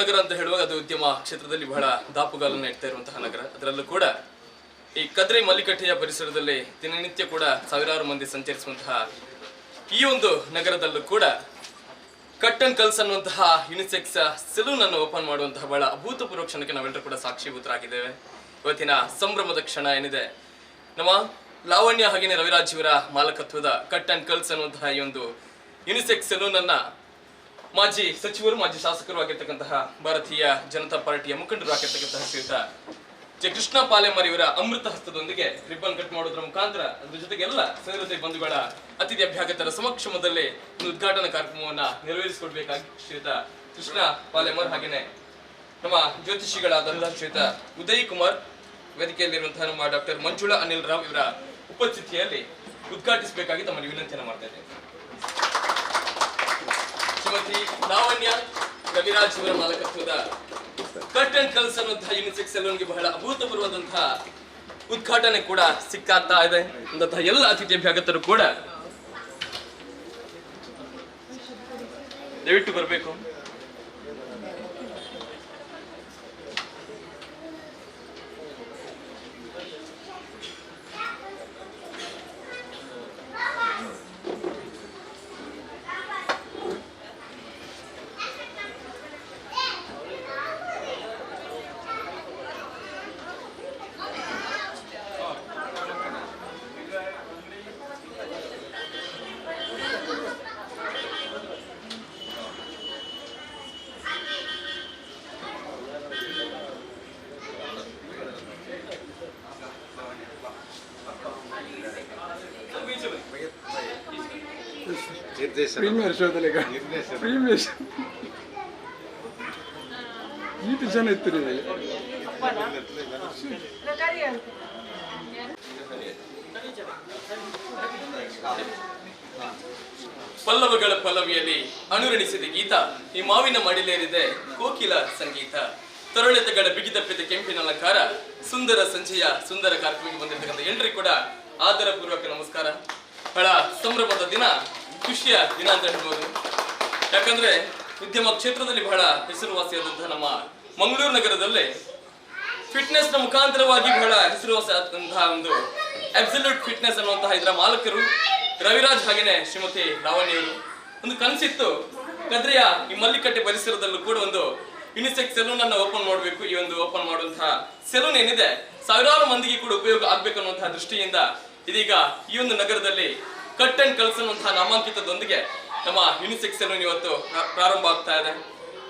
ನಗರ ಅಂತ ಹೇಳುವಾಗ ಅದು ಉದ್ಯಮ ಕ್ಷೇತ್ರದಲ್ಲಿ ಬಹಳ ದಾಪುಗಾಲನ್ನು ಇಡ್ತಾ ಇರುವಂತಹ ನಗರ. ಅದರಲ್ಲೂ ಕೂಡ ಈ ಕದ್ರಿ ಮಲ್ಲಿಕಟ್ಟೆಯ ಪರಿಸರದಲ್ಲಿ ದಿನನಿತ್ಯ ಕೂಡ ಸಾವಿರಾರು ಮಂದಿ ಸಂಚರಿಸುವಂತಹ ಈ ಒಂದು ನಗರದಲ್ಲೂ ಕೂಡ ಕಟ್ ಅಂಡ್ ಕಲ್ಸ್ ಅನ್ನುವಂತಹ ಯುನಿಸೆಕ್ಸ್ ಸೆಲೂನ್ ಅನ್ನು ಓಪನ್ ಮಾಡುವಂತಹ ಬಹಳ ಅಭೂತಪೂರ್ವ ಕ್ಷಣಕ್ಕೆ ನಾವೆಲ್ಲರೂ ಕೂಡ ಸಾಕ್ಷೀಭೂತರಾಗಿದ್ದೇವೆ. ಇವತ್ತಿನ ಸಂಭ್ರಮದ ಕ್ಷಣ ಏನಿದೆ? ನಮ್ಮ ಲಾವಣ್ಯ ಹಾಗೇನೆ ರವಿರಾಜ್ ಇವರ ಮಾಲಕತ್ವದ ಕಟ್ ಅಂಡ್ ಕಲ್ಸ್ ಅನ್ನುವಂತಹ ಈ ಒಂದು ಯುನಿಸೆಕ್ಸ್ ಸೆಲೂನ್ ಅನ್ನ ಮಾಜಿ ಸಚಿವರು, ಮಾಜಿ ಶಾಸಕರು ಆಗಿರ್ತಕ್ಕಂತಹ ಭಾರತೀಯ ಜನತಾ ಪಾರ್ಟಿಯ ಮುಖಂಡರು ಆಗಿರ್ತಕ್ಕಂತಹ ಶ್ರೀಯುತ ಜೆ ಕೃಷ್ಣ ಪಾಲೆಮರ್ ಇವರ ಅಮೃತ ಹಸ್ತದೊಂದಿಗೆ ರಿಬ್ಬನ್ ಕಟ್ ಮಾಡೋದ್ರ ಮುಖಾಂತರ ಅದ್ರ ಜೊತೆಗೆ ಎಲ್ಲ ಸಹೃದಯ ಬಂಧುಗಳ ಅತಿಥಿ ಅಭ್ಯಾಗತರ ಸಮಕ್ಷಮದಲ್ಲಿ ಒಂದು ಉದ್ಘಾಟನಾ ಕಾರ್ಯಕ್ರಮವನ್ನ ನೆರವೇರಿಸಿಕೊಡ್ಬೇಕಾಗಿ ಶ್ರೀಯುತ ಕೃಷ್ಣ ಪಾಲೆಮರ್ ಹಾಗೇನೆ ನಮ್ಮ ಜ್ಯೋತಿಷಿಗಳಾದಂತಹ ಶ್ರೀಯುತ ಉದಯ್ ಕುಮಾರ್ ವೇದಿಕೆಯಲ್ಲಿರುವಂತಹ ನಮ್ಮ ಡಾಕ್ಟರ್ ಮಂಜುಳಾ ಅನಿಲ್ ರಾವ್ ಇವರ ಉಪಸ್ಥಿತಿಯಲ್ಲಿ ಉದ್ಘಾಟಿಸಬೇಕಾಗಿ ತಮ್ಮಲ್ಲಿ ವಿನಂತಿಯನ್ನು ಮಾಡ್ತಾ ಇದ್ದೇನೆ. ಶ್ರೀಮತಿ ಲಾವಣ್ಯ ರವಿರಾಜ್ ಇವರ ಮಾಲಕತ್ವದ ಕಟ್ ಅಂಡ್ ಕಲ್ಸ್ ಅನ್ನುವಂತಹ ಯುನಿಸೆಕ್ಸ್ ಸೆಲೂನ್ಗೆ ಬಹಳ ಅಭೂತಪೂರ್ವದಂತಹ ಉದ್ಘಾಟನೆ ಕೂಡ ಸಿಕ್ಕಾಗ್ತಾ ಇದೆ. ಅಂತಹ ಎಲ್ಲ ಅತಿಥಿ ಅಭ್ಯಾಗತರು ಕೂಡ ದಯವಿಟ್ಟು ಬರಬೇಕು. ಪ್ರೀಮಿಯರ್ ಶೋದಲ್ಲಿ ನಿರ್ದೇಶನ. Premiere show. ಈಟು ಜನ ಇತ್ತು ರೀ ಪಲ್ಲವಗಳ ಪಲ್ಲವಿಯಲ್ಲಿ ಅನುರಣಿಸಿದ ಗೀತ ಈ ಮಾವಿನ ಮಡಿಲೇರಿದೆ ಕೋಕಿಲ ಸಂಗೀತ. ತರುಳೆತಗಳ ಬಿಗಿದಪ್ಪಿದ ಕೆಂಪಿನ ಅಲಂಕಾರ ಸುಂದರ ಸಂಜೆಯ ಸುಂದರ ಕಾರ್ಯಕ್ರಮಕ್ಕೆ ಬಂದಿರತಕ್ಕಂಥ ಎಲ್ಲರಿಗೂ ಕೂಡ ಆದರ ಪೂರ್ವಕ ನಮಸ್ಕಾರ. ಬಹಳ ಸಂಭ್ರಮದ ದಿನ. ಖುಷಿಯ ದಿನ ಅಂತ ಹೇಳ್ಬೋದು. ಯಾಕಂದ್ರೆ ಉದ್ಯಮ ಕ್ಷೇತ್ರದಲ್ಲಿ ಬಹಳ ಹೆಸರುವಾಸಿಯಾದಂತಹ ನಮ್ಮ ಮಂಗಳೂರು ನಗರದಲ್ಲಿ ಫಿಟ್ನೆಸ್ನ ಮುಖಾಂತರವಾಗಿ ಬಹಳ ಹೆಸರುವಾಸಿಯಾದಂತಹ ಒಂದು ಅಬ್ಸಲ್ಯೂಟ್ ಫಿಟ್ನೆಸ್ ಅನ್ನುವಂತಹ ಇದರ ಮಾಲಕರು ರವಿರಾಜ್ ಹಾಗೇನೆ ಶ್ರೀಮತಿ ರಾವಣಿಯವರು ಒಂದು ಕನಸಿತ್ತು. ಕದ್ರಿಯ ಈ ಮಲ್ಲಿಕಟ್ಟೆ ಪರಿಸರದಲ್ಲೂ ಕೂಡ ಒಂದು ಯುನಿಸೆಕ್ ಸೆಲೂನ್ ಅನ್ನು ಓಪನ್ ಮಾಡಬೇಕು. ಈ ಒಂದು ಓಪನ್ ಮಾಡುವಂತಹ ಸೆಲೂನ್ ಏನಿದೆ, ಸಾವಿರಾರು ಮಂದಿಗೆ ಕೂಡ ಉಪಯೋಗ ಆಗ್ಬೇಕು ಅನ್ನುವಂತಹ ದೃಷ್ಟಿಯಿಂದ ಇದೀಗ ಈ ಒಂದು ನಗರದಲ್ಲಿ ಕಟ್ ಅಂಡ್ ಕಳ್ಸನ್ನುವಂತಹ ನಾಮಾಂಕಿತದೊಂದಿಗೆ ನಮ್ಮ ಯುನಿಸೆಕ್ ಸೆಲೂನ್ ಇವತ್ತು ಪ್ರಾರಂಭ ಆಗ್ತಾ ಇದೆ.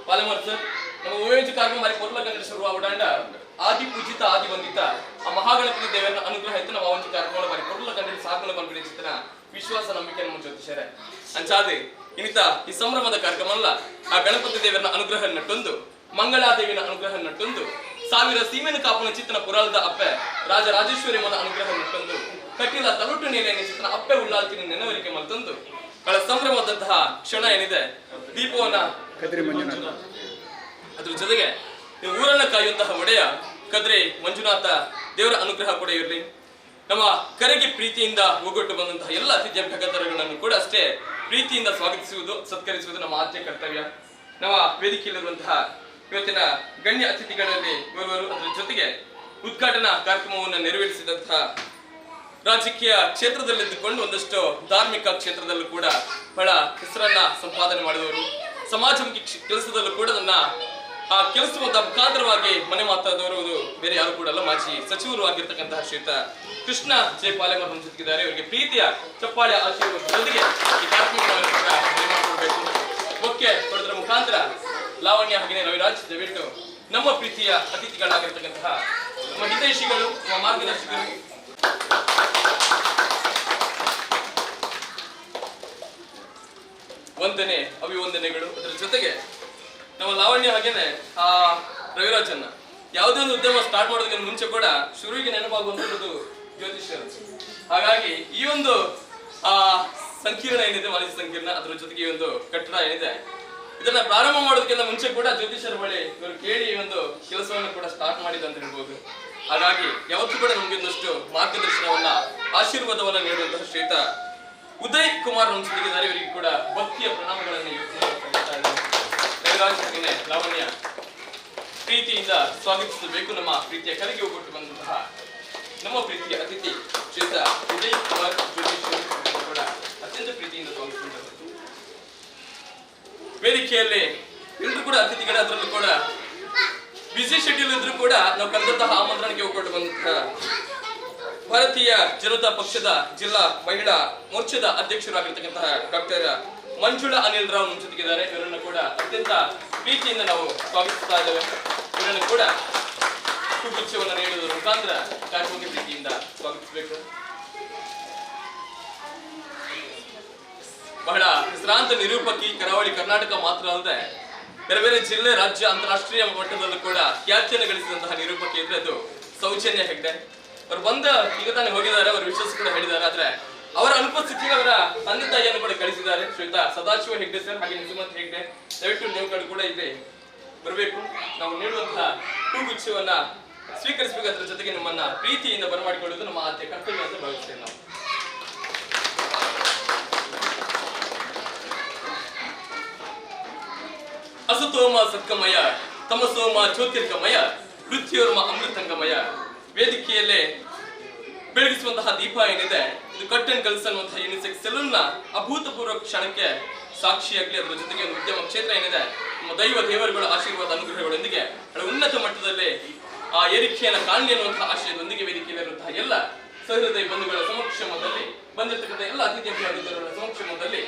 ಪಾಲಮರ್ ಸರ್, ನಮ್ಮ ಉಪಯೋಜಿ ಕಾರ್ಯಕ್ರಮ ಪೊರ್ಲಗಂಡ ಶುರು ಆದಿ ಪೂಜಿತ, ಆದಿ ಬಂದಿತ ಆ ಮಹಾಗಣಪತಿ ದೇವರ ಅನುಗ್ರಹ ಇತ್ತು ನಾವು ಅವಂಜಿ ಕಾರ್ಯಕ್ರಮ ಬಾರಿ ಪೊರ್ಲಗಂಡ ಸಾಗಣ ಬಂದ್ಬಿಡಿ ಚಿತ್ರ ವಿಶ್ವಾಸ, ನಂಬಿಕೆ ನಮ್ಮ ಜ್ಯೋತಿಷರೇ ಅಂಚಾದಿ ಇನ್ನಿತ ಈ ಸಂಭ್ರಮದ ಕಾರ್ಯಕ್ರಮ ಅಲ್ಲ ಆ ಗಣಪತಿ ದೇವರ ಅನುಗ್ರಹ ನಟ್ಟೊಂದು ಮಂಗಳಾದೇವಿನ ಅನುಗ್ರಹ ನಟ್ಟೊಂದು ಸಾವಿರ ಸೀಮೆನ ಕಾಪುನ ಚಿತ್ತನ ಪುರಾಳದ ಅಪ್ಪೆ ರಾಜ ರಾಜೇಶ್ವರಿ ಮನ ಅನುಗ್ರಹ ನಟ್ಟೊಂದು ಕಟ್ಟಿಲ ತಲುಟು ನೀನೇನೆ ಚಿತ್ರ ಅಪ್ಪೆ ಉಳ್ಳಾಲ್ತಿನ ನೆನವರಿಕೆ ಮತ್ತೊಂದು. ಬಹಳ ಸಂಭ್ರಮದಂತಹ ಕ್ಷಣ ಏನಿದೆ? ದೀಪವನ್ನ ಕದ್ರಿ ಮಂಜುನಾಥ. ಅದ್ರ ಜೊತೆಗೆ ಊರನ್ನ ಕಾಯುವಂತಹ ಒಡೆಯ ಕದ್ರಿ ಮಂಜುನಾಥ ದೇವರ ಅನುಗ್ರಹ ಕೂಡ ಇರಲಿ. ನಮ್ಮ ಕರೆಗೆ ಪ್ರೀತಿಯಿಂದ ಹೋಗೊಟ್ಟು ಬಂದಂತಹ ಎಲ್ಲ ಅತಿಥಿ ಅಭ್ಯಗತರಗಳನ್ನು ಕೂಡ ಅಷ್ಟೇ ಪ್ರೀತಿಯಿಂದ ಸ್ವಾಗತಿಸುವುದು ಸತ್ಕರಿಸುವುದು ನಮ್ಮ ಆದ್ಯ ಕರ್ತವ್ಯ. ನಮ್ಮ ವೇದಿಕೆಯಲ್ಲಿರುವಂತಹ ಇವತ್ತಿನ ಗಣ್ಯ ಅತಿಥಿಗಳಲ್ಲಿ ಇವರು ಅದರ ಜೊತೆಗೆ ಉದ್ಘಾಟನಾ ಕಾರ್ಯಕ್ರಮವನ್ನು ನೆರವೇರಿಸಿದಂತಹ ರಾಜಕೀಯ ಕ್ಷೇತ್ರದಲ್ಲಿದ್ದುಕೊಂಡು ಒಂದಷ್ಟು ಧಾರ್ಮಿಕ ಕ್ಷೇತ್ರದಲ್ಲೂ ಕೂಡ ಬಹಳ ಹೆಸರನ್ನ ಸಂಪಾದನೆ ಮಾಡಿದವರು. ಸಮಾಜಮುಖಿ ಕೆಲಸದಲ್ಲೂ ಕೂಡ ನನ್ನ ಆ ಕೆಲಸದ ಮುಖಾಂತರವಾಗಿ ಮನೆ ಮಾತಾದವರು ಬೇರೆ ಯಾರು ಕೂಡ ಅಲ್ಲ. ಮಾಜಿ ಸಚಿವರು ಆಗಿರ್ತಕ್ಕಂತಹ ಶ್ರೀಯುತ ಕೃಷ್ಣ ಜೆ ನಮ್ಮ ಜೊತೆಗಿದ್ದಾರೆ. ಇವರಿಗೆ ಪ್ರೀತಿಯ ಚಪ್ಪಾಳೆ ಆಶೀರ್ವಾದದೊಂದಿಗೆ ಈ ಮುಖ್ಯ ಕೊಡೋದ್ರ ಮುಖಾಂತರ ಲಾವಣ್ಯ ಹಾಗೆಯೇ ರವಿರಾಜ್ ದಯವಿಟ್ಟು ನಮ್ಮ ಪ್ರೀತಿಯ ಅತಿಥಿಗಳಾಗಿರ್ತಕ್ಕಂತಹ ನಮ್ಮ ಹಿತೈಷಿಗಳು, ನಮ್ಮ ಮಾರ್ಗದರ್ಶಕರು ವಂದನೆ ಅಭಿವಂದನೆಗಳು. ಅದರ ಜೊತೆಗೆ ನಮ್ಮ ಲಾವಣ್ಯ ಹಾಗೇನೆ, ಆ, ರವಿರಾಜನ್ನ ಯಾವುದೇ ಒಂದು ಉದ್ಯಮ ಸ್ಟಾರ್ಟ್ ಮಾಡೋದಕ್ಕಿಂತ ಮುಂಚೆ ಕೂಡ ಶುರುವಿಗೆ ನೆನಪಾಗುವಂಥದ್ದು ಜ್ಯೋತಿಷ್ಯರು ಹಾಗಾಗಿ ಈ ಒಂದು, ಆ, ಸಂಕೀರ್ಣ ಏನಿದೆ, ವಾಣಿಜ್ಯ ಸಂಕೀರ್ಣ, ಅದರ ಜೊತೆಗೆ ಈ ಒಂದು ಕಟ್ಟಡ ಏನಿದೆ, ಇದನ್ನ ಪ್ರಾರಂಭ ಮಾಡೋದಕ್ಕಿಂತ ಮುಂಚೆ ಕೂಡ ಜ್ಯೋತಿಷರ ಬಳಿ ಇವರು ಕೇಳಿ ಈ ಒಂದು ಕೆಲಸವನ್ನು ಕೂಡ ಸ್ಟಾರ್ಟ್ ಮಾಡಿದ ಅಂತ ಹೇಳ್ಬೋದು. ಹಾಗಾಗಿ ಯಾವತ್ತೂ ಕೂಡ ನಮ್ಗೆ ಒಂದಷ್ಟು ಮಾರ್ಗದರ್ಶನವನ್ನ, ಆಶೀರ್ವಾದವನ್ನ ನೀಡುವಂತಹ ಶ್ರೀಯುತ ಉದಯ್ ಕುಮಾರ್ ನಮ್ಮ ಇವರಿಗೆ ಕೂಡ ಭಕ್ತಿಯ ಪ್ರಣಾಮಗಳನ್ನು ಯೋಚನೆ ಲಾವಣ್ಯ ಪ್ರೀತಿಯಿಂದ ಸ್ವಾಗತಿಸಬೇಕು ನಮ್ಮ ಪ್ರೀತಿಯ ಕರೆಗೆ ಹೋಗ್ಬಿಟ್ಟು ಬಂದಂತಹ ನಮ್ಮ ಪ್ರೀತಿಯ ಅತಿಥಿ ಶ್ರೀತ ಉದಯ್ ಕುಮಾರ್ ಕೂಡ ಅತ್ಯಂತ ಪ್ರೀತಿಯಿಂದ ಸ್ವಾಗತಿಸಬೇಕು ವೇದಿಕೆಯಲ್ಲಿ ಎಲ್ಲರೂ ಕೂಡ ಅತಿಥಿಗಳ ಅದರಲ್ಲೂ ಕೂಡ ಬಿಸಿ ಶೆಡ್ಯೂಲ್ ಇದ್ರೂ ಕೂಡ ನಾವು ಕರೆದಂತಹ ಆಮಂತ್ರಣಕ್ಕೆ ಒಗ್ಗಟ್ಟು ಬಂದಂತಹ ಭಾರತೀಯ ಜನತಾ ಪಕ್ಷದ ಜಿಲ್ಲಾ ಮಹಿಳಾ ಮೋರ್ಚಾದ ಅಧ್ಯಕ್ಷರಾಗಿರ್ತಕ್ಕಂತಹ ಡಾಕ್ಟರ್ ಮಂಜುಳಾ ಅನಿಲ್ ರಾವ್ ನಮ್ಮ ಇವರನ್ನು ಕೂಡ ಅತ್ಯಂತ ಪ್ರೀತಿಯಿಂದ ನಾವು ಸ್ವಾಗತಿಸ್ತಾ ಇದ್ದೇವೆ. ಇವರನ್ನು ಕೂಡ ಶುಭೇಚ್ಛವನ್ನು ನೀಡುವುದರ ಮುಖಾಂತರ ಕಾರ್ಯಕ್ರಮಕ್ಕೆ ಪ್ರೀತಿಯಿಂದ ಸ್ವಾಗತಿಸಬೇಕು. ಬಹಳ ಹೆಸರಾಂತ ನಿರೂಪಕಿ, ಕರಾವಳಿ ಕರ್ನಾಟಕ ಮಾತ್ರ ಅಲ್ಲದೆ ಬೇರೆ ಬೇರೆ ಜಿಲ್ಲೆ, ರಾಜ್ಯ, ಅಂತಾರಾಷ್ಟ್ರೀಯ ಮಟ್ಟದಲ್ಲೂ ಕೂಡ ಖ್ಯಾತಿಯನ್ನು ಗಳಿಸಿದಂತಹ ನಿರೂಪಕಿ ಅಂದ್ರೆ ಅದು ಸೌಜನ್ಯ ಹೆಗ್ಡೆ. ಅವ್ರು ಬಂದ ಈಗ ತಾನೇ ಹೋಗಿದ್ದಾರೆ, ಅವರು ವಿಶ್ವಾಸ ಕೂಡ ಹೇಳಿದ್ದಾರೆ. ಆದ್ರೆ ಅವರ ಅನುಪಸ್ಥಿತಿಗೆ ಅವರ ತಂದೆ ತಾಯಿಯನ್ನು ಕೂಡ ಕಳಿಸಿದ್ದಾರೆ. ಶ್ವೇತಾ, ಸದಾಶಿವ ಹೆಗ್ಡೆ ಸರ್, ಹಾಗೆ ನಿಜಮಂತ್ ಹೆಗ್ಡೆ, ದಯವಿಟ್ಟು ನೀವು ಕೂಡ ಇಲ್ಲಿ ಬರಬೇಕು. ನಾವು ನೀಡುವಂತಹ ಹೂಗುಚ್ಛವನ್ನ ಸ್ವೀಕರಿಸಬೇಕಾದ್ರ ಜೊತೆಗೆ ನಿಮ್ಮನ್ನ ಪ್ರೀತಿಯಿಂದ ಬರಮಾಡಿಕೊಳ್ಳುವುದು ನಮ್ಮ ಆದ್ಯ ಕರ್ತವ್ಯ ಅಂತ ಭಾವಿಸ್ತೇವೆ ನಾವು. ಅಸತೋಮ ಸತ್ಕಮಯ, ತಮಸೋಮ ಜ್ಯೋತಿರ್ಗಮಯ ಮೃತ್ಯೋರ್ಮ ಅಮೃತಂಗಮಯ. ವೇದಿಕೆಯಲ್ಲೇ ಬೆಳಗಿಸುವಂತಹ ದೀಪ ಏನಿದೆ, ಇದು ಕಟ್ ಅಂಡ್ ಕಲ್ಸ್ ಅನ್ನುವಂತಹ ಯುನಿಸೆಕ್ಸ್ ಸೆಲೂನ್ನ ಅಭೂತಪೂರ್ವ ಕ್ಷಣಕ್ಕೆ ಸಾಕ್ಷಿಯಾಗಲಿ ಅದರ ಜೊತೆಗೆ ಒಂದು ಉದ್ಯಮ ಕ್ಷೇತ್ರ ಏನಿದೆ, ನಮ್ಮ ದೈವ ದೇವರುಗಳ ಆಶೀರ್ವಾದ ಅನುಗ್ರಹಗಳೊಂದಿಗೆ ಉನ್ನತ ಮಟ್ಟದಲ್ಲಿ ಆ ಏರಿಕೆಯನ್ನು ಕಾಣಲಿ ಅನ್ನುವಂತಹ ಆಶಯದೊಂದಿಗೆ ವೇದಿಕೆಯಲ್ಲಿರುವಂತಹ ಎಲ್ಲ ಸಹೃದಯ ಬಂಧುಗಳ ಸಮಕ್ಷಮದಲ್ಲಿ, ಬಂದಿರತಕ್ಕಂಥ ಎಲ್ಲ ಅತಿಥಿ ಸಮಕ್ಷಮದಲ್ಲಿ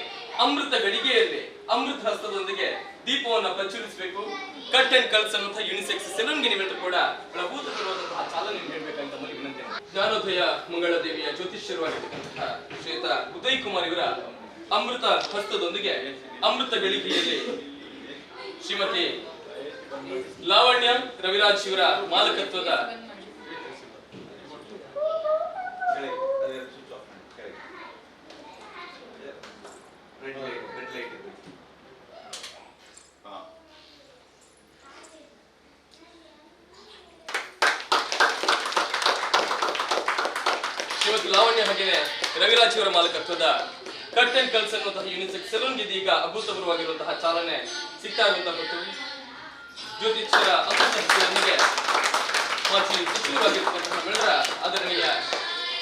ಅಮೃತ ಗಡಿಗೆಯಲ್ಲಿ, ಅಮೃತ ಹಸ್ತದೊಂದಿಗೆ ದೀಪವನ್ನ ಪ್ರಚುರಿಸಬೇಕು ಕಟ್ ಅಂಡ್ ಕಲ್ಸ್ ಅನ್ನುವಂಥ ಯುನಿಸೆಕ್ಸ್ ಸೆಲೂನ್ಗೆ ನೀವೆಲ್ಲರೂ ಕೂಡ ಆ ಚಾಲನೆ ನೀಡಬೇಕಂತ ನಮಗೆ ವಿನಂತಿ. ಜ್ಞಾನೋದಯ ಮಂಗಳ ದೇವಿಯ ಜ್ಯೋತಿಷ್ಯರು ಆಗಿರ್ತಕ್ಕಂತಹ ಶ್ವೇತ ಉದಯ್ ಕುಮಾರ್ ಇವರ ಅಮೃತ ಹಸ್ತದೊಂದಿಗೆ ಅಮೃತ ಗಳಿಕೆಯಲ್ಲಿ ಶ್ರೀಮತಿ ಲಾವಣ್ಯ ರವಿರಾಜ್ ಇವರ ಮಾಲಕತ್ವದ ಕೆಳಗೆ ಹಾಗೆಯೇ ರವಿರಾಜ್ ಅವರ ಮಾಲಕತ್ವದ ಕಟ್ ಅಂಡ್ ಕಲ್ಸ್ ಅನ್ನುವಂತಹ ಯುನಿಸೆಕ್ ಸಲೂನ್ ಇದೀಗ ಅಭೂತಪೂರ್ವವಾಗಿರುವಂತಹ ಚಾಲನೆ ಸಿಗ್ತಾ ಇರುವಂತಹ ಜ್ಯೋತಿಷ್ಯರ ಅಂತರ್ಜಾಲದೊಂದಿಗೆ ಮಾಜಿ ಸಚಿವರಾಗಿರ್ತಕ್ಕಂತಹ ಬೆಳರ ಆದರಣೀಯ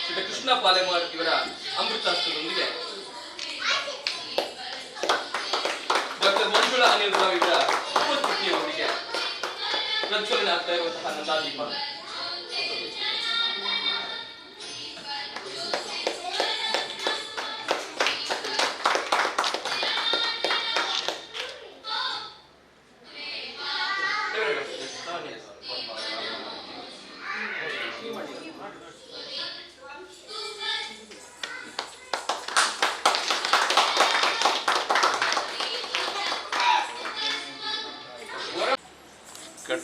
ಶ್ರೀ ಕೃಷ್ಣ ಪಾಲೆಮಾರ್ ಇವರ ಅಮೃತ ಹಸ್ತದೊಂದಿಗೆ. ಡಾಕ್ಟರ್ ಮಂಜುಳಾ ಅನಿಲ್ ರಾವ್ ಇವರ ಉಪಸ್ಥಿತಿಯೊಂದಿಗೆ ಪ್ರಜ್ವಲನೆ ಆಗ್ತಾ ಇರುವಂತಹ ನಂದಾದೀಪ.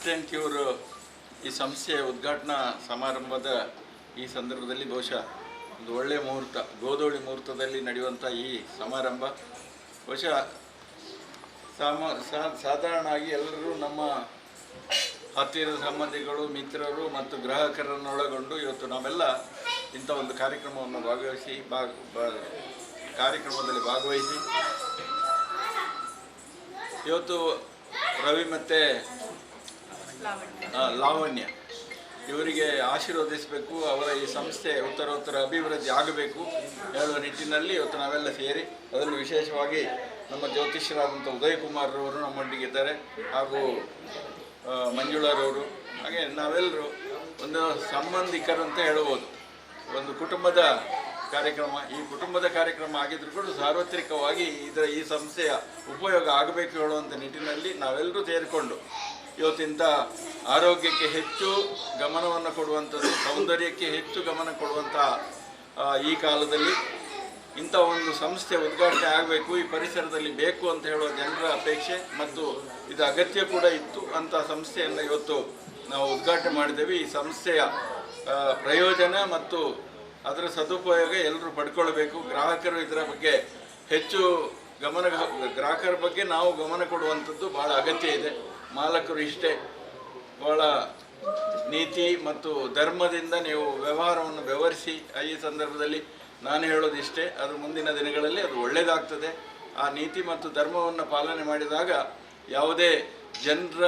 ಕಟ್ ಇವರು ಈ ಸಂಸ್ಥೆಯ ಉದ್ಘಾಟನಾ ಸಮಾರಂಭದ ಈ ಸಂದರ್ಭದಲ್ಲಿ ಬಹುಶಃ ಒಂದು ಒಳ್ಳೆಯ ಮುಹೂರ್ತ, ಗೋಧೋಳಿ ಮುಹೂರ್ತದಲ್ಲಿ ನಡೆಯುವಂಥ ಈ ಸಮಾರಂಭ. ಬಹುಶಃ ಸಾಮ ಸಾಧಾರಣವಾಗಿ ಎಲ್ಲರೂ ನಮ್ಮ ಹತ್ತಿರದ ಸಂಬಂಧಿಗಳು, ಮಿತ್ರರು ಮತ್ತು ಗ್ರಾಹಕರನ್ನೊಳಗೊಂಡು ಇವತ್ತು ನಾವೆಲ್ಲ ಇಂಥ ಒಂದು ಕಾರ್ಯಕ್ರಮವನ್ನು ಭಾಗವಹಿಸಿ, ಭಾಗ ಕಾರ್ಯಕ್ರಮದಲ್ಲಿ ಭಾಗವಹಿಸಿ, ಇವತ್ತು ರವಿ ಮತ್ತು ಲಾವಣ್ಯ. ಇವರಿಗೆ ಆಶೀರ್ವದಿಸಬೇಕು, ಅವರ ಈ ಸಂಸ್ಥೆ ಉತ್ತರೋತ್ತರ ಅಭಿವೃದ್ಧಿ ಆಗಬೇಕು ಹೇಳುವ ನಿಟ್ಟಿನಲ್ಲಿ ಇವತ್ತು ನಾವೆಲ್ಲ ಸೇರಿ ಅದರಲ್ಲಿ ವಿಶೇಷವಾಗಿ ನಮ್ಮ ಜ್ಯೋತಿಷ್ಯರಾದಂಥ ಉದಯ್ ಕುಮಾರ್ರವರು ನಮ್ಮೊಟ್ಟಿಗಿದ್ದಾರೆ ಹಾಗೂ ಮಂಜುಳಾರವರು. ಹಾಗೆ ನಾವೆಲ್ಲರೂ ಒಂದು ಸಂಬಂಧಿಕರು ಅಂತ ಹೇಳ್ಬೋದು ಒಂದು ಕುಟುಂಬದ ಕಾರ್ಯಕ್ರಮ, ಈ ಕುಟುಂಬದ ಕಾರ್ಯಕ್ರಮ ಆಗಿದ್ರು ಕೂಡ ಸಾರ್ವತ್ರಿಕವಾಗಿ ಇದರ ಈ ಸಂಸ್ಥೆಯ ಉಪಯೋಗ ಆಗಬೇಕು ಹೇಳುವಂಥ ನಿಟ್ಟಿನಲ್ಲಿ ನಾವೆಲ್ಲರೂ ಸೇರಿಕೊಂಡು ಇವತ್ತಿಂಥ ಆರೋಗ್ಯಕ್ಕೆ ಹೆಚ್ಚು ಗಮನವನ್ನು ಕೊಡುವಂಥದ್ದು, ಸೌಂದರ್ಯಕ್ಕೆ ಹೆಚ್ಚು ಗಮನ ಕೊಡುವಂಥ ಈ ಕಾಲದಲ್ಲಿ ಇಂಥ ಒಂದು ಸಂಸ್ಥೆ ಉದ್ಘಾಟನೆ ಆಗಬೇಕು, ಈ ಪರಿಸರದಲ್ಲಿ ಬೇಕು ಅಂತ ಹೇಳುವ ಜನರ ಅಪೇಕ್ಷೆ ಮತ್ತು ಇದು ಅಗತ್ಯ ಕೂಡ ಇತ್ತು ಅಂತ ಸಂಸ್ಥೆಯನ್ನು ಇವತ್ತು ನಾವು ಉದ್ಘಾಟನೆ ಮಾಡಿದ್ದೇವೆ. ಈ ಸಂಸ್ಥೆಯ ಪ್ರಯೋಜನ ಮತ್ತು ಅದರ ಸದುಪಯೋಗ ಎಲ್ಲರೂ ಪಡ್ಕೊಳ್ಬೇಕು. ಗ್ರಾಹಕರು ಇದರ ಬಗ್ಗೆ ಹೆಚ್ಚು ಗಮನ, ಗ್ರಾಹಕರ ಬಗ್ಗೆ ನಾವು ಗಮನ ಕೊಡುವಂಥದ್ದು ಭಾಳ ಅಗತ್ಯ ಇದೆ. ಮಾಲಕರು ಇಷ್ಟೇ. ಭಾಳ ನೀತಿ ಮತ್ತು ಧರ್ಮದಿಂದ ನೀವು ವ್ಯವಹಾರವನ್ನು ವ್ಯವಹರಿಸಿ, ಈ ಸಂದರ್ಭದಲ್ಲಿ ನಾನು ಹೇಳೋದಿಷ್ಟೇ ಅದು ಮುಂದಿನ ದಿನಗಳಲ್ಲಿ ಅದು ಒಳ್ಳೆಯದಾಗ್ತದೆ ಆ ನೀತಿ ಮತ್ತು ಧರ್ಮವನ್ನು ಪಾಲನೆ ಮಾಡಿದಾಗ ಯಾವುದೇ ಜನರ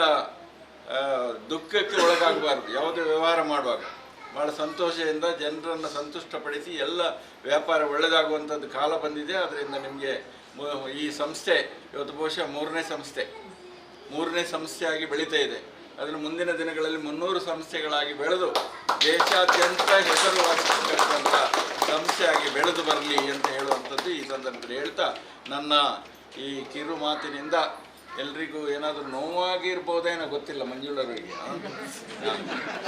ದುಃಖಕ್ಕೆ ಒಳಗಾಗಬಾರ್ದು. ಯಾವುದೇ ವ್ಯವಹಾರ ಮಾಡುವಾಗ. ಭಾಳ ಸಂತೋಷದಿಂದ ಜನರನ್ನು ಸಂತುಷ್ಟಪಡಿಸಿ ಎಲ್ಲ ವ್ಯಾಪಾರ ಒಳ್ಳೆಯದಾಗುವಂಥದ್ದು ಕಾಲ ಬಂದಿದೆ. ಅದರಿಂದ ನಿಮಗೆ ಈ ಸಂಸ್ಥೆ, ಇವತ್ತು ಬಹುಶಃ ಮೂರನೇ ಸಂಸ್ಥೆ. ಮೂರನೇ ಸಂಸ್ಥೆಯಾಗಿ ಬೆಳೀತಾ ಇದೆ. ಅದನ್ನು ಮುಂದಿನ ದಿನಗಳಲ್ಲಿ ಮುನ್ನೂರು ಸಂಸ್ಥೆಗಳಾಗಿ ಬೆಳೆದು ದೇಶಾದ್ಯಂತ ಹೆಸರುವಾಸಿರ್ತಕ್ಕಂಥ ಸಂಸ್ಥೆಯಾಗಿ ಬೆಳೆದು ಬರಲಿ ಅಂತ ಹೇಳುವಂಥದ್ದು ಈ ಸಂದರ್ಭದಲ್ಲಿ ಹೇಳ್ತಾ ನನ್ನ ಈ ಕಿರು ಮಾತಿನಿಂದ ಎಲ್ರಿಗೂ ಏನಾದರೂ ನೋವಾಗಿರ್ಬೋದೇನೋ ಗೊತ್ತಿಲ್ಲ ಮಂಜುಳರಿಗೆ.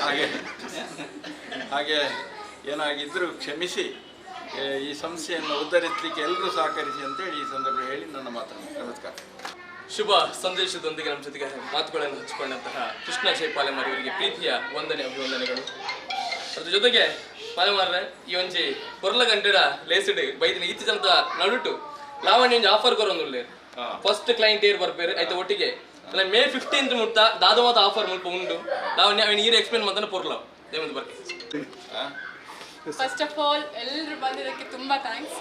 ಹಾಗೆ ಹಾಗೆ ಏನಾಗಿದ್ದರೂ ಕ್ಷಮಿಸಿ. ಈ ಸಂಸ್ಥೆಯನ್ನು ಉದ್ಧರಿಸಲಿಕ್ಕೆ ಎಲ್ಲರೂ ಸಹಕರಿಸಿ ಅಂತೇಳಿ ಈ ಸಂದರ್ಭ ಹೇಳಿ ನನ್ನ ಮಾತನ್ನು. ನಮಸ್ಕಾರ. ಶುಭ ಸಂದೇಶದೊಂದಿಗೆ ನಮ್ಮ ಜೊತೆಗೆ ಮಾತುಗಳನ್ನು ಹಚ್ಚಿಕೊಂಡಂತಹ ಕೃಷ್ಣ ಜಯಪಾಲೆಮಾರ್ ಇವರಿಗೆ ಪ್ರೀತಿಯ ವಂದನೆ ಅಭಿವಂದನೆಗಳು ಅದ್ರ ಜೊತೆಗೆ ಪಾಲೆಮಾರ್ರೆ ಈ ಒಂಜಿ ಪೊರ್ಲ ಗಂಟೆಡ ಲೇಸಿಡ್ ಬೈದಿನ ಇತ್ತೀಚನದ ನಡುಟು ಲಾವಣ್ಯ ಒಂಜಿ ಆಫರ್ ಕೊರೊಂದು ಹಾ. ಫಸ್ಟ್ ಕ್ಲೈಂಟ್ ಏರ್ ಬರ್ಬೇರು ಆಯ್ತು ಒಟ್ಟಿಗೆ. ಅಲ್ಲ ಮೇ ಫಿಫ್ಟೀನ್ತ್ ಮುಟ್ಟ ದಾದವಾದ ಆಫರ್ ಮುಲ್ಪ ಉಂಡು. ಲಾವಣ್ಯ ಅವನು ಈರು ಎಕ್ಸ್ಪ್ಲೇನ್ ಮಾಡ್ತಾನೆ ಪೊರ್ಲಾವ್ ದೇವಂತ ಬರ್ಕೆ ಆ? ಫಸ್ಟ್ ಆಫ್ ಆಲ್ ಎಲ್ಲರೂ ಬಂದಿದ್ದಕ್ಕೆ ತುಂಬ ಥ್ಯಾಂಕ್ಸ್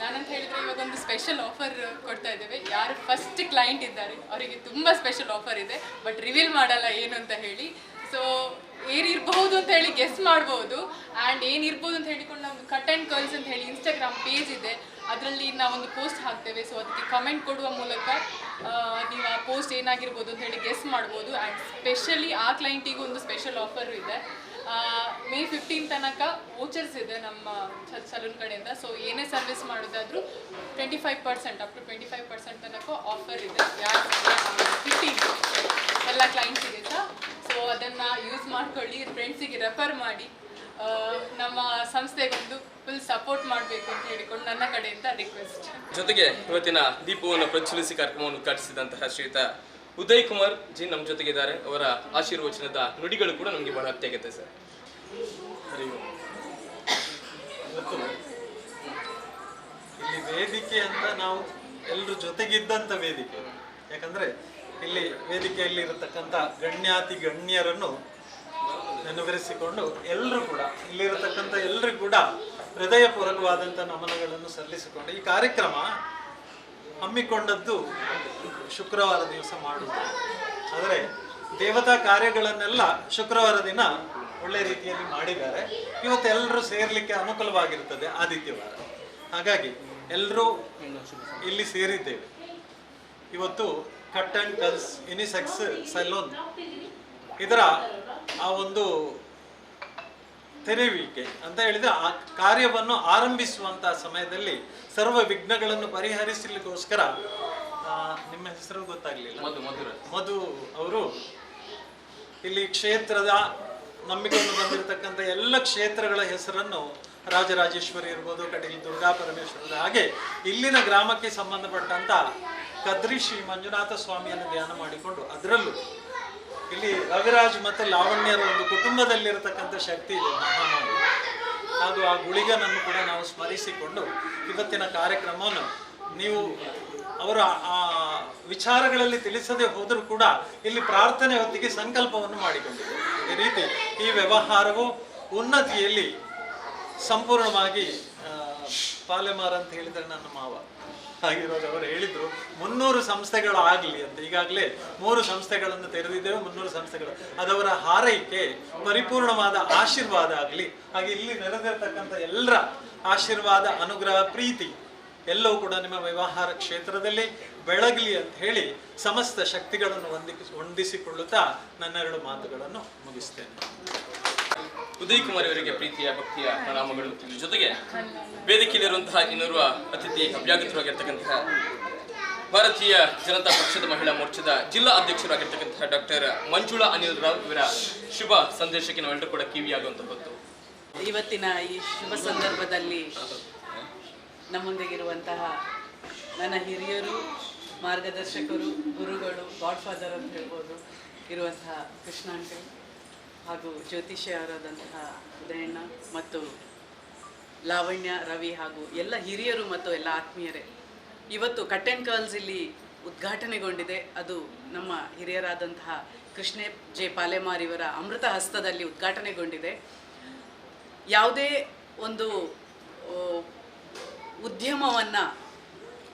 ನಾನಂತ ಹೇಳಿದರೆ ಇವಾಗ ಒಂದು ಸ್ಪೆಷಲ್ ಆಫರ್ ಕೊಡ್ತಾ ಇದ್ದೇವೆ. ಯಾರು ಫಸ್ಟ್ ಕ್ಲೈಂಟ್ ಇದ್ದಾರೆ, ಅವರಿಗೆ ತುಂಬ ಸ್ಪೆಷಲ್ ಆಫರ್ ಇದೆ ಬಟ್ ರಿವೀಲ್ ಮಾಡಲ್ಲ ಏನು ಅಂತ ಹೇಳಿ. ಸೊ ಏನಿರ್ಬಹುದು ಅಂತ ಹೇಳಿ ಗೆಸ್ ಮಾಡ್ಬೋದು. ಆ್ಯಂಡ್ ಏನಿರ್ಬೋದು ಅಂತ ಹೇಳಿಕೊಂಡು ನಮ್ಮದು ಕಟ್ ಆ್ಯಂಡ್ ಕರ್ಲ್ಸ್ ಅಂತ ಹೇಳಿ ಇನ್ಸ್ಟಾಗ್ರಾಮ್ ಪೇಜ್ ಇದೆ. ಅದರಲ್ಲಿ ನಾವೊಂದು ಪೋಸ್ಟ್ ಹಾಕ್ತೇವೆ. ಸೊ ಅದಕ್ಕೆ ಕಮೆಂಟ್ ಕೊಡುವ ಮೂಲಕ ನೀವು ಆ ಪೋಸ್ಟ್ ಏನಾಗಿರ್ಬೋದು ಅಂತ ಹೇಳಿ ಗೆಸ್ ಮಾಡ್ಬೋದು. ಆ್ಯಂಡ್ ಸ್ಪೆಷಲಿ ಆ ಕ್ಲೈಂಟಿಗೂ ಒಂದು ಸ್ಪೆಷಲ್ ಆಫರ್ ಇದೆ. ಮೇ ಫಿಫ್ಟೀನ್ ತನಕ ವೋಚರ್ಸ್ ಇದೆ ನಮ್ಮ ಸಲೂನ್ ಕಡೆಯಿಂದ. ಸೊ ಏನೇ service ಮಾಡೋದಾದರೂ twenty five percent up to twenty five percent ತನಕ ಆಫರ್ ಇದೆ. ಯಾರು ಫಿಫ್ಟೀನ್ ಎಲ್ಲ ಕ್ಲೈಂಟ್ಸಿಗೆ ಸಹ ಸೊ? ಅದನ್ನು ಯೂಸ್ ಮಾಡ್ಕೊಳ್ಳಿ ಫ್ರೆಂಡ್ಸಿಗೆ ರೆಫರ್ ಮಾಡಿ. ನಮ್ಮ ಸಂಸ್ಥೆಗೊಂದು ಫುಲ್ ಸಪೋರ್ಟ್ ಮಾಡಬೇಕು ಅಂತ ಹೇಳಿಕೊಂಡು ನನ್ನ ಕಡೆಯಿಂದ ರಿಕ್ವೆಸ್ಟ್ ಜೊತೆಗೆ ಇವತ್ತಿನ ದೀಪವನ್ನು ಪ್ರಜ್ವಲಿಸಿ ಕಾರ್ಯಕ್ರಮವನ್ನು ಉದ್ಘಾಟಿಸಿದಂತಹ ಶ್ರೀಯುತ ಉದಯ್ ಕುಮಾರ್ ಜಿ ನಮ್ಮ ಜೊತೆಗಿದ್ದಾರೆ. ಅವರ ಆಶೀರ್ವಚನದ ನುಡಿಗಳು ಕೂಡ ನಮಗೆ ಬಹಳ ಆಗುತ್ತೆ ಸರ್. ಇಲ್ಲಿ ವೇದಿಕೆ ಅಂತ ನಾವು ಎಲ್ಲರ ಜೊತೆಗಿದ್ದಂಥ ವೇದಿಕೆ. ಯಾಕಂದ್ರೆ ಇಲ್ಲಿ ವೇದಿಕೆಯಲ್ಲಿ ಇರತಕ್ಕಂಥ ಗಣ್ಯಾತಿ ಗಣ್ಯರನ್ನು ನೆನವರಿಸಿಕೊಂಡು ಎಲ್ಲರೂ ಕೂಡ ಇಲ್ಲಿರತಕ್ಕಂಥ ಎಲ್ಲರೂ ಕೂಡ ಹೃದಯಪೂರ್ವಕವಾದಂಥ ನಮನಗಳನ್ನು ಸಲ್ಲಿಸಿಕೊಂಡು ಈ ಕಾರ್ಯಕ್ರಮ ಹಮ್ಮಿಕೊಂಡದ್ದು ಶುಕ್ರವಾರ ದಿವಸ ಮಾಡುವುದು. ಆದರೆ ದೇವತಾ ಕಾರ್ಯಗಳನ್ನೆಲ್ಲ ಶುಕ್ರವಾರ ದಿನ ಒಳ್ಳೆ ರೀತಿಯಲ್ಲಿ ಮಾಡಿದ್ದಾರೆ. ಇವತ್ತು ಎಲ್ಲರೂ ಸೇರಲಿಕ್ಕೆ ಅನುಕೂಲವಾಗಿರ್ತದೆ ಆದಿತ್ಯವಾರ. ಹಾಗಾಗಿ ಎಲ್ಲರೂ ಇಲ್ಲಿ ಸೇರಿದ್ದೇವೆ. ಇವತ್ತು cut and curls unisex salon ಇದರ ಆ ಒಂದು ತೆರೆಯುವಿಕೆ ಅಂತ ಹೇಳಿದ್ರೆ ಆ ಕಾರ್ಯವನ್ನು ಆರಂಭಿಸುವಂತಹ ಸಮಯದಲ್ಲಿ ಸರ್ವ ವಿಘ್ನಗಳನ್ನು ಪರಿಹರಿಸಲಿಕ್ಕೋಸ್ಕರ ನಿಮ್ಮ ಹೆಸರು ಗೊತ್ತಾಗ್ಲಿಲ್ಲ. ಮಧು ಮಧುರ. ಮಧು ಅವರು ಇಲ್ಲಿ ಕ್ಷೇತ್ರದ ನಂಬಿಕೊಂಡು ಬಂದಿರತಕ್ಕಂಥ ಎಲ್ಲ ಕ್ಷೇತ್ರಗಳ ಹೆಸರನ್ನು ರಾಜರಾಜೇಶ್ವರಿ ಇರ್ಬೋದು ಕಟಗಿ ದುರ್ಗಾ ಪರಮೇಶ್ವರದ ಹಾಗೆ ಇಲ್ಲಿನ ಗ್ರಾಮಕ್ಕೆ ಸಂಬಂಧಪಟ್ಟಂತ ಕದ್ರಿ ಶ್ರೀ ಮಂಜುನಾಥ ಸ್ವಾಮಿಯನ್ನು ಧ್ಯಾನ ಮಾಡಿಕೊಂಡು ಅದರಲ್ಲೂ ಇಲ್ಲಿ ರವಿರಾಜ್ ಮತ್ತು ಲಾವಣ್ಯರ ಒಂದು ಕುಟುಂಬದಲ್ಲಿರತಕ್ಕಂಥ ಶಕ್ತಿ ಇದೆ, ಮಹಾಮಾರಿ. ಹಾಗೂ ಆ ಗುಳಿಗನನ್ನು ಕೂಡ ನಾವು ಸ್ಮರಿಸಿಕೊಂಡು ಇವತ್ತಿನ ಕಾರ್ಯಕ್ರಮವನ್ನು ನೀವು ಅವರ ಆ ವಿಚಾರಗಳಲ್ಲಿ ತಿಳಿಸದೆ ಹೋದರೂ ಕೂಡ ಇಲ್ಲಿ ಪ್ರಾರ್ಥನೆ ಹೊತ್ತಿಗೆ ಸಂಕಲ್ಪವನ್ನು ಮಾಡಿಕೊಂಡಿದೆ ಈ ರೀತಿ ಈ ವ್ಯವಹಾರವು ಉನ್ನತಿಯಲ್ಲಿ ಸಂಪೂರ್ಣವಾಗಿ ಪಾಲೆಮಾರ್ ಅಂತ ಹೇಳಿದರೆ ನನ್ನ ಮಾವ. ಆಗಿರೋದು ಅವರು ಹೇಳಿದ್ರು, ಮುನ್ನೂರು ಸಂಸ್ಥೆಗಳು ಆಗಲಿ ಅಂತ. ಈಗಾಗಲೇ ಮೂರು ಸಂಸ್ಥೆಗಳನ್ನು ತೆರೆದಿದ್ದೇವೆ, ಮುನ್ನೂರು ಸಂಸ್ಥೆಗಳು. ಅದವರ ಹಾರೈಕೆ, ಪರಿಪೂರ್ಣವಾದ ಆಶೀರ್ವಾದ ಆಗಲಿ. ಹಾಗೆ ಇಲ್ಲಿ ನೆರೆದಿರ್ತಕ್ಕಂಥ ಎಲ್ಲರ ಆಶೀರ್ವಾದ, ಅನುಗ್ರಹ, ಪ್ರೀತಿ, ಎಲ್ಲವೂ ಕೂಡ ನಿಮ್ಮ ವ್ಯವಹಾರ ಕ್ಷೇತ್ರದಲ್ಲಿ ಬೆಳಗಲಿ ಅಂತ ಹೇಳಿ ಸಮಸ್ತ ಶಕ್ತಿಗಳನ್ನು ಹೊಂದಿ ಹೊಂದಿಸಿಕೊಳ್ಳುತ್ತಾ ನನ್ನೆರಡು ಮಾತುಗಳನ್ನು ಮುಗಿಸ್ತೇನೆ. ಉದಯ್ ಕುಮಾರ್ ಅವರಿಗೆ ಪ್ರೀತಿಯ, ಭಕ್ತಿಯ ಪ್ರಣಾಮಗಳು. ಜೊತೆಗೆ ವೇದಿಕೆಯಲ್ಲಿರುವಂತಹ ಇನ್ನೋರ್ವ ಅತಿಥಿ ಅಭ್ಯಾಗತರಾಗಿರ್ತಕ್ಕಂತಹ ಭಾರತೀಯ ಜನತಾ ಪಕ್ಷದ ಮಹಿಳಾ ಮೋರ್ಚಾದ ಜಿಲ್ಲಾ ಅಧ್ಯಕ್ಷರಾಗಿರ್ತಕ್ಕಂತಹ ಡಾಕ್ಟರ್ ಮಂಜುಳಾ ಅನಿಲ್ ರಾವ್ ಇವರ ಶುಭ ಸಂದೇಶಕ್ಕೆ ನಾವೆಲ್ಲರೂ ಕೂಡ ಕಿವಿಯಾಗುವಂತಹದ್ದು ಇವತ್ತಿನ ಈ ಶುಭ ಸಂದರ್ಭದಲ್ಲಿ ನಮ್ಮೊಂದಿಗಿರುವಂತಹ ನನ್ನ ಹಿರಿಯರು, ಮಾರ್ಗದರ್ಶಕರು, ಗುರುಗಳು ಗಾಡ್ ಫಾದರ್ ಅಂತ ಹೇಳ್ಬೋದು, ಇರುವಂತಹ ಕೃಷ್ಣ ಹಾಗೂ ಜ್ಯೋತಿಷ್ಯರಾದಂತಹ ಉದಯಣ್ಣ ಮತ್ತು ಲಾವಣ್ಯ, ರವಿ ಹಾಗೂ ಎಲ್ಲ ಹಿರಿಯರು ಮತ್ತು ಎಲ್ಲ ಆತ್ಮೀಯರೇ, ಇವತ್ತು ಕಟ್ ಆ್ಯಂಡ್ ಕರ್ಲ್ಸ್ ಇಲ್ಲಿ ಉದ್ಘಾಟನೆಗೊಂಡಿದೆ. ಅದು ನಮ್ಮ ಹಿರಿಯರಾದಂತಹ ಕೃಷ್ಣ ಜೆ. ಪಾಲೆಮಾರ್ ಇವರ ಅಮೃತ ಹಸ್ತದಲ್ಲಿ ಉದ್ಘಾಟನೆಗೊಂಡಿದೆ. ಯಾವುದೇ ಒಂದು ಉದ್ಯಮವನ್ನು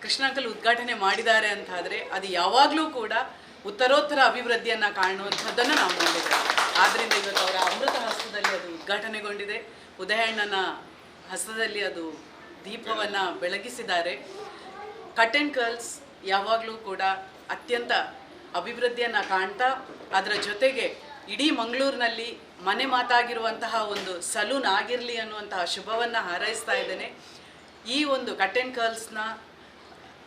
ಕೃಷ್ಣಾಂಕಲ್ ಉದ್ಘಾಟನೆ ಮಾಡಿದ್ದಾರೆ ಅಂತಾದರೆ ಅದು ಯಾವಾಗಲೂ ಕೂಡ ಉತ್ತರೋತ್ತರ ಅಭಿವೃದ್ಧಿಯನ್ನು ಕಾಣುವಂಥದ್ದನ್ನು ನಾವು ನೋಡಿದ್ದೇವೆ. ಆದ್ದರಿಂದ ಇವತ್ತು ಅವರ ಅಮೃತ ಹಸ್ತದಲ್ಲಿ ಅದು ಉದ್ಘಾಟನೆಗೊಂಡಿದೆ. ಉದಯಣ್ಣನ ಹಸ್ತದಲ್ಲಿ ಅದು ದೀಪವನ್ನು ಬೆಳಗಿಸಿದ್ದಾರೆ. ಕಟ್ ಆ್ಯಂಡ್ ಕರ್ಲ್ಸ್ ಯಾವಾಗಲೂ ಕೂಡ ಅತ್ಯಂತ ಅಭಿವೃದ್ಧಿಯನ್ನು ಕಾಣ್ತಾ, ಅದರ ಜೊತೆಗೆ ಇಡೀ ಮಂಗಳೂರಿನಲ್ಲಿ ಮನೆ ಮಾತಾಗಿರುವಂತಹ ಒಂದು ಸಲೂನ್ ಆಗಿರಲಿ ಅನ್ನುವಂತಹ ಶುಭವನ್ನು ಹಾರೈಸ್ತಾ ಇದ್ದೇನೆ. ಈ ಒಂದು ಕಟ್ ಆ್ಯಂಡ್ ಕರ್ಲ್ಸ್ನ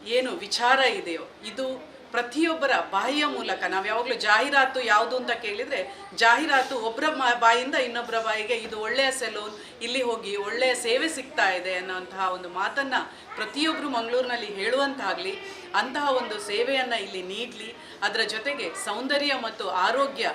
ಏನು ವಿಚಾರ ಇದೆಯೋ, ಇದು ಪ್ರತಿಯೊಬ್ಬರ ಬಾಯಿಯ ಮೂಲಕ, ನಾವು ಯಾವಾಗಲೂ ಜಾಹೀರಾತು ಯಾವುದು ಅಂತ ಕೇಳಿದರೆ, ಜಾಹೀರಾತು ಒಬ್ಬರ ಬಾಯಿಂದ ಇನ್ನೊಬ್ಬರ ಬಾಯಿಗೆ ಇದು ಒಳ್ಳೆಯ ಸೆಲೂನ್, ಇಲ್ಲಿ ಹೋಗಿ ಒಳ್ಳೆಯ ಸೇವೆ ಸಿಗ್ತಾ ಇದೆ ಅನ್ನೋಂತಹ ಒಂದು ಮಾತನ್ನು ಪ್ರತಿಯೊಬ್ಬರು ಮಂಗಳೂರಿನಲ್ಲಿ ಹೇಳುವಂತಾಗಲಿ, ಅಂತಹ ಒಂದು ಸೇವೆಯನ್ನು ಇಲ್ಲಿ ನೀಡಲಿ, ಅದರ ಜೊತೆಗೆ ಸೌಂದರ್ಯ ಮತ್ತು ಆರೋಗ್ಯ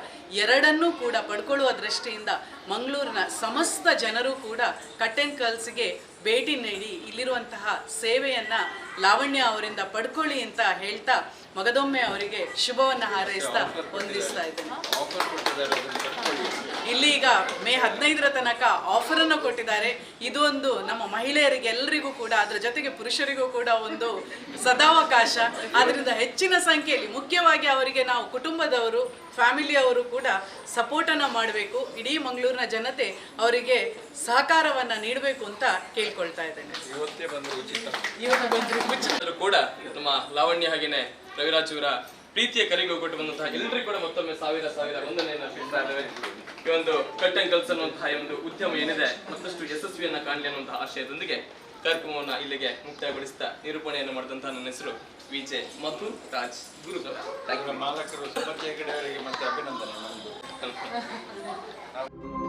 ಎರಡನ್ನೂ ಕೂಡ ಪಡ್ಕೊಳ್ಳುವ ದೃಷ್ಟಿಯಿಂದ ಮಂಗಳೂರಿನ ಸಮಸ್ತ ಜನರು ಕೂಡ ಕಟ್ ಆ್ಯಂಡ್ ಕರ್ಲ್ಸ್ಗೆ ಭೇಟಿ ನೀಡಿ ಇಲ್ಲಿರುವಂತಹ ಸೇವೆಯನ್ನು ಲಾವಣ್ಯ ಅವರಿಂದ ಪಡ್ಕೊಳ್ಳಿ ಅಂತ ಹೇಳ್ತಾ ಮಗದೊಮ್ಮೆ ಅವರಿಗೆ ಶುಭವನ್ನು ಹಾರೈಸ್ತಾ ಹೊಂದಿಸ್ತಾ ಇದ್ದೇನೆ. ಇಲ್ಲಿ ಈಗ ಮೇ ಹದಿನೈದರ ತನಕ ಆಫರ್ ಅನ್ನು ಕೊಟ್ಟಿದ್ದಾರೆ. ಇದು ಒಂದು ನಮ್ಮ ಮಹಿಳೆಯರಿಗೆ ಎಲ್ಲರಿಗೂ ಕೂಡ ಅದರ ಜೊತೆಗೆ ಪುರುಷರಿಗೂ ಕೂಡ ಒಂದು ಸದಾವಕಾಶ. ಆದ್ರಿಂದ ಹೆಚ್ಚಿನ ಸಂಖ್ಯೆಯಲ್ಲಿ ಮುಖ್ಯವಾಗಿ ಅವರಿಗೆ ನಾವು ಕುಟುಂಬದವರು ಫ್ಯಾಮಿಲಿಯವರು ಕೂಡ ಸಪೋರ್ಟನ್ನು ಮಾಡಬೇಕು. ಇಡೀ ಮಂಗಳೂರಿನ ಜನತೆ ಅವರಿಗೆ ಸಹಕಾರವನ್ನು ನೀಡಬೇಕು ಅಂತ ಕೇಳ್ಕೊಳ್ತಾ ಇದ್ದೇನೆ. ಇವತ್ತೇ ಬಂದರೆ ಉಚಿತ. ಇವತ್ತು ಬಂದ್ರೆ ಆದ್ರೂ ಕೂಡ ನಮ್ಮ ಲಾವಣ್ಯ ಹಾಗೇನೆ ರವಿರಾಜ್ ಅವರ ಪ್ರೀತಿಯ ಕರೆಗೆ ಬಂದಂತಹ ಎಲ್ಲರಿಗೂ ಕೂಡ ಮತ್ತೊಮ್ಮೆ ಸಾವಿರ ಸಾವಿರ ವಂದನೆಯನ್ನ ತಿಳಿಸ್ತಾ ಇದ್ದೇವೆ. ಈ ಒಂದು ಕಟ್ ಅಂಡ್ ಕಲ್ಸ್ ಅನ್ನುವಂತಹ ಈ ಒಂದು ಉದ್ಯಮ ಏನಿದೆ ಮತ್ತಷ್ಟು ಯಶಸ್ವಿಯನ್ನ ಕಾಣಲಿ ಅನ್ನುವಂತಹ ಆಶಯದೊಂದಿಗೆ ಕಾರ್ಯಕ್ರಮವನ್ನ ಇಲ್ಲಿಗೆ ಮುಕ್ತಾಯಗೊಳಿಸ್ತಾ ನಿರೂಪಣೆಯನ್ನು ಮಾಡಿದಂತಹ ನನ್ನ ಹೆಸರು ವಿಜೆ ಮಧು ರಾಜ್ ಗುರು ಮಾಲಕರು ಸುಮತಿ ಹೆಗಡೆ ಅವರಿಗೆ ಮತ್ತೆ ಅಭಿನಂದನೆ.